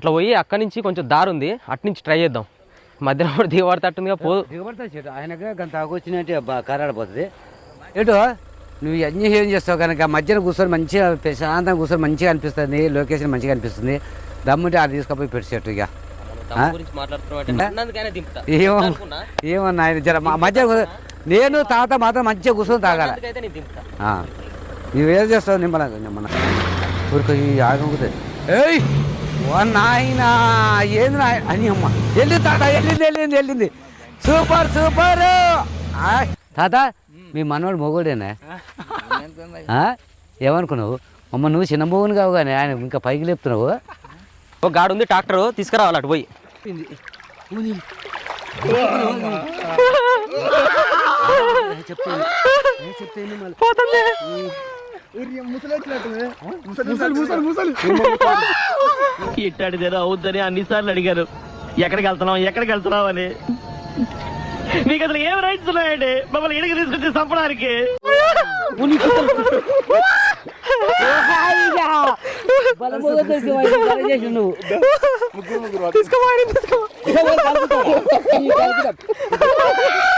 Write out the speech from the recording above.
అట్లా పోయి అక్కడి నుంచి కొంచెం దారి ఉంది అటు నుంచి ట్రై చేద్దాం. మధ్యలో కూడా దిగబడతట్టుందిగా పోదు. దిగబడతా ఆయనగా గంత ఆగొచ్చినట్టే కరాడిపోతుంది ఎటు నువ్వు అన్ని ఏం చేస్తావు కనుక? మధ్యన కూర్చొని మంచిగా ప్రశాంతంగా కూర్చొని మంచిగా అనిపిస్తుంది. లొకేషన్ మంచిగా అనిపిస్తుంది. దమ్ముంటే ఆడ తీసుకుపోయి పెట్టి చెట్టు ఇక ఏమన్నా ఆయన జర మధ్య నేను తాత మాత్రం మంచిగా కూర్చొని తాగాల. నువ్వేం చేస్తావు? నిమ్మల నిమ్మల ఊరికి ఆగముతుంది ఏయ్! ఓ నాయన ఏంది నాయ? అని అమ్మ. వెళ్ళింది తాత వెళ్ళింది వెళ్ళింది వెళ్ళింది. Super super. ఆయ్. తాత మీ మనవాడు మొగోడేనా? ఆ? ఏమనుకున్నావు? అమ్మ నువ్వు చిన్న మొగుని కావు కానీ ఆయన ఇంకా పైకి లేపుతున్నావు. ఒక గాడు ఉంది ట్రాక్టర్ తీసుకురావాలి అటు పోయి. ఇట్టాడిదేదో అవుద్దని అన్నిసార్లు అడిగారు. ఎక్కడికి వెళ్తున్నాం ఎక్కడికి వెళ్తున్నాం అని. మీకు అసలు ఏం రైట్స్ ఉన్నాయండి? మమ్మల్ని ఇడికి తీసుకొచ్చి చంపడానికి. నువ్వు.